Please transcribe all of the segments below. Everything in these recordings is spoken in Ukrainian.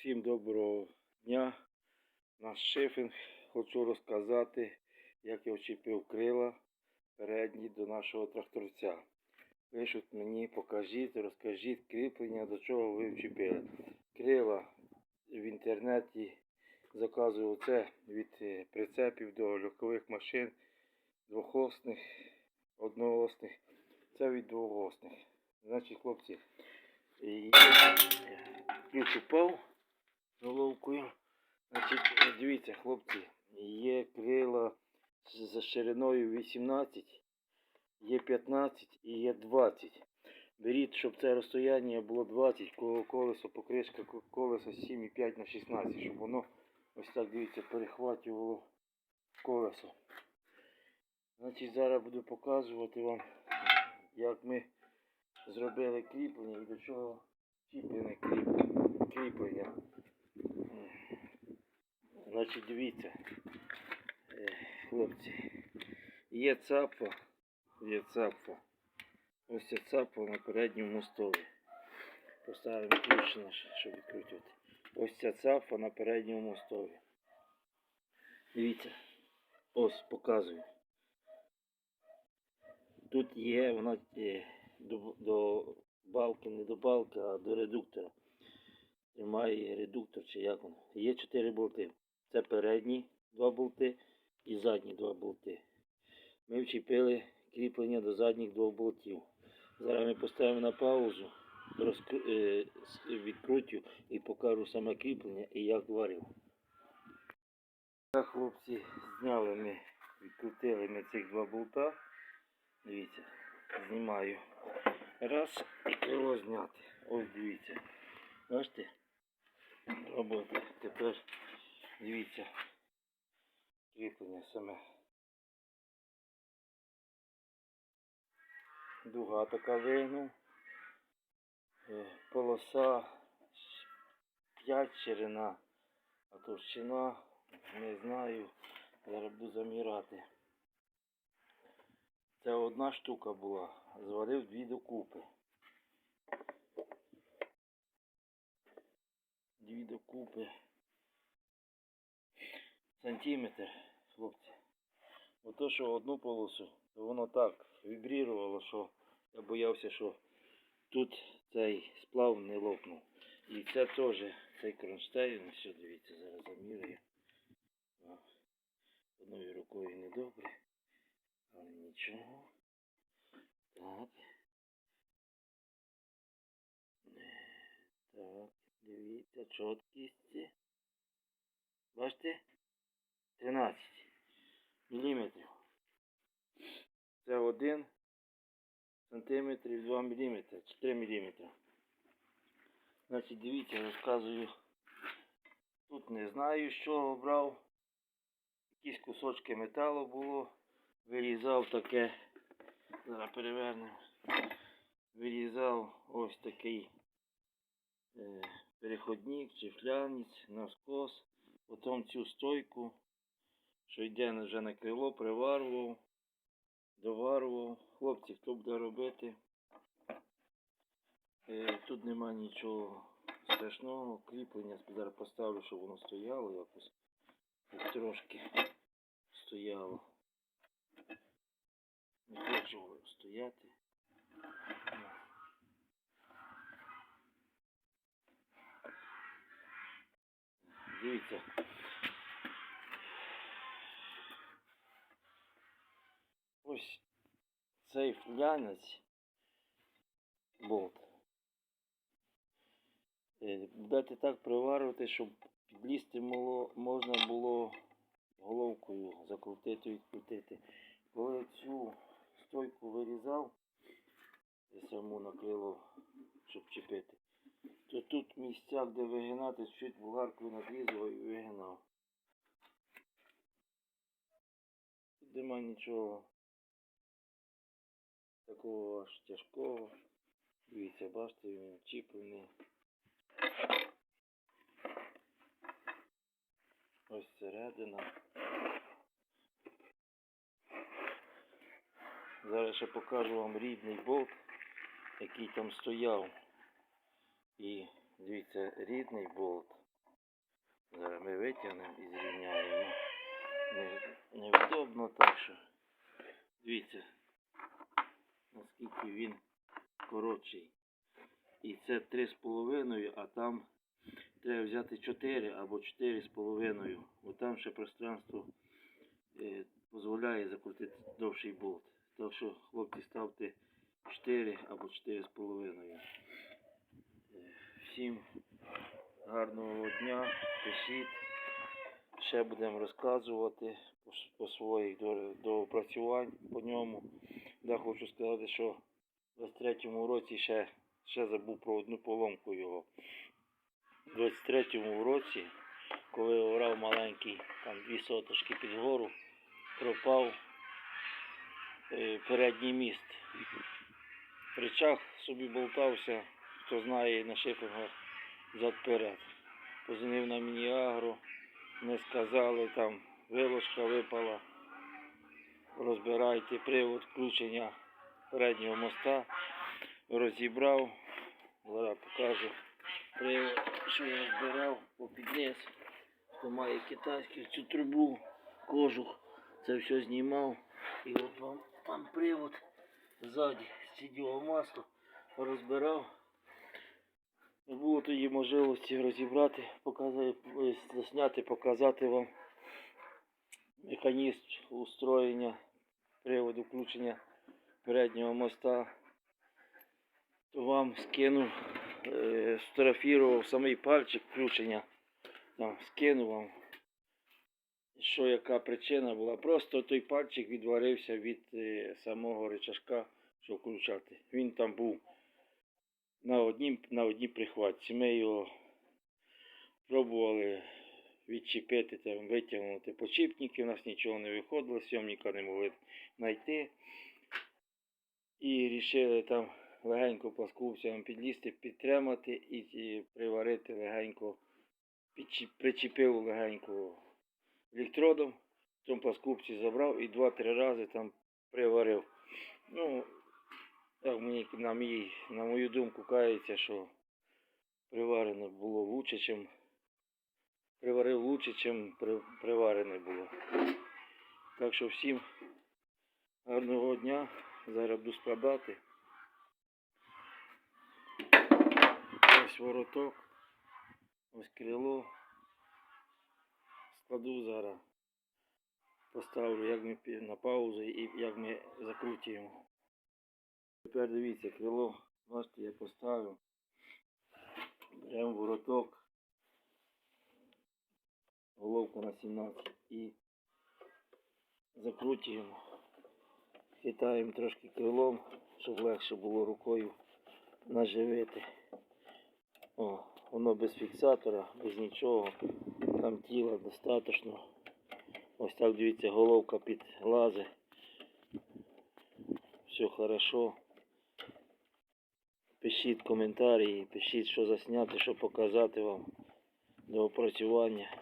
Всім доброго дня. Наш шифінг. Хочу розказати, як я вчепив крила передні до нашого тракторця. Пишуть мені, покажіть, розкажіть кріплення, до чого ви вчепили. Крила в інтернеті заказую це від е, прицепів до легкових машин, двохосних, одноосних. Це від двохосних. Значить, хлопці, і ключ упав головкою. Значить, дивіться, хлопці, є крила за шириною 18, є 15 і є 20. Беріть, щоб це розстояння було 20, кого колесо, покришка колеса 7,5 на 16, щоб воно ось так, дивіться, перехватувало колесо. Значить, зараз буду показувати вам, як ми зробили кріплення і до чого чіплене кріп- кріплення. Значить, дивіться, е, хлопці, є цапа, є цапа. Ось ця цапа на передньому мостові. Поставимо ключ наш, щоб відкрутити. Ось ця цапа на передньому мостові. Дивіться. Ось показую. Тут є вона е, до, до балки, не до балки, а до редуктора. Тримає редуктор чи як воно. Є чотири болти. Це передні два болти і задні два болти. Ми вчепили кріплення до задніх двох болтів. Зараз ми поставимо на паузу, розкру... е, відкрутю і покажу саме кріплення і як варив. Так, хлопці, зняли ми, відкрутили ми цих два болта. Дивіться, знімаю. Раз і крило зняти. Ось дивіться. Бачите? Робота. Тепер дивіться. Кріплення саме. Дуга така вигнув. Е, Полоса 5 ширина, а товщина не знаю. Зараз буду заміряти. Це одна штука була. Зварив дві докупи. Дві докупи. Сантиметр, хлопці. Ото що одну полосу, то воно так вібрірувало, що я боявся, що тут цей сплав не лопнув. І це теж цей кронштейн, все дивіться, зараз замірюю. Одною рукою недобре, але нічого. Так. Е, Так, дивіться, чіткість. Бачите? 13 міліметрів. Це 1 сантиметр і 2 міліметри, чи 3 міліметри. Значить, дивіться, розказую. Тут не знаю, з чого брав. Якісь кусочки металу було. Вирізав таке. Зараз перевернемо. Вирізав ось такий е, переходник чи флянець, наскос. Потім цю стойку, що йде вже на крило, приварував, доварував. Хлопці, хто буде робити, е, тут нема нічого страшного. Кріплення зараз поставлю, щоб воно стояло якось. Трошки стояло. Не хочу стояти. Дивіться. Ось цей флянець болт. Будете так приварювати, щоб підлізти можна було головкою закрутити і відкрутити. Коли цю стойку вирізав, я саму накрило, щоб чіпити, то тут місця, де вигинати, чуть булгаркою надрізав і вигинав. Тут нічого такого аж тяжкого. Дивіться, бачите, він чіплений. Ось середина. Зараз ще покажу вам рідний болт, який там стояв. І дивіться, рідний болт Зараз ми витягнемо і зрівняємо. Не, невдобно так що. Дивіться, наскільки він коротший. І це 3,5, а там треба взяти 4 або 4,5. Бо там ще пространство е, дозволяє закрутити довший болт. Так що, хлопці, ставте 4 або 4,5. Е, Всім гарного дня, пишіть. Ще будемо розказувати по, своїх до- доопрацювань по ньому. Да, хочу сказати, що в 23-му році ще, ще забув про одну поломку його. У 23-му році, коли орав маленький, там дві соточки під гору, пропав е, передній міст. Речах собі болтався, хто знає на шифингах взад-перед. Позвонив на міні-агро, не сказали, там вилочка випала. Розбирайте привод включення переднього моста. Розібрав. Зараз покажу привод, що я розбирав попід низ. Хто має китайську цю трубу, кожух, це все знімав. І от вам там привод ззаді сиділо масло, розбирав. Не було тоді можливості розібрати, показати, засняти, показати вам механізм устроєння приводу включення переднього моста. То вам скинув, е, сфотографував самий пальчик включення. Там скинув вам, що яка причина була. Просто той пальчик відварився від е, самого рычажка, що включати. Він там був на одній, на одній прихватці. Ми його пробували відчепити, там, витягнути почіпники, у нас нічого не виходило, сйомника не могли знайти. І вирішили там легенько пласкувцям підлізти, підтримати і, і приварити легенько, підчіп, причепив легенько електродом, в тому пласкупці забрав і два-три рази там приварив. Ну, так мені, на, мій, на мою думку, кається, що приварено було лучше, чим приварив чим при, приварене було. Так що всім гарного дня. Зараз буду складати. Ось вороток, ось крило. Складу зараз. Поставлю як ми на паузу і як ми закрутимо. Тепер дивіться, крило, бачите, я поставив. Беремо вороток. Головка на 17 і закрутюємо. Хитаємо трошки крилом, щоб легше було рукою наживити. О, воно без фіксатора, без нічого. Там тіла достатньо. Ось так дивіться, головка підлазить. Все хорошо. Пишіть коментарі, пишіть, що засняти, що показати вам до опрацювання.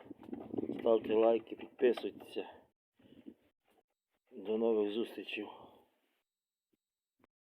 Ставте лайки, підписуйтеся. До нових зустрічей.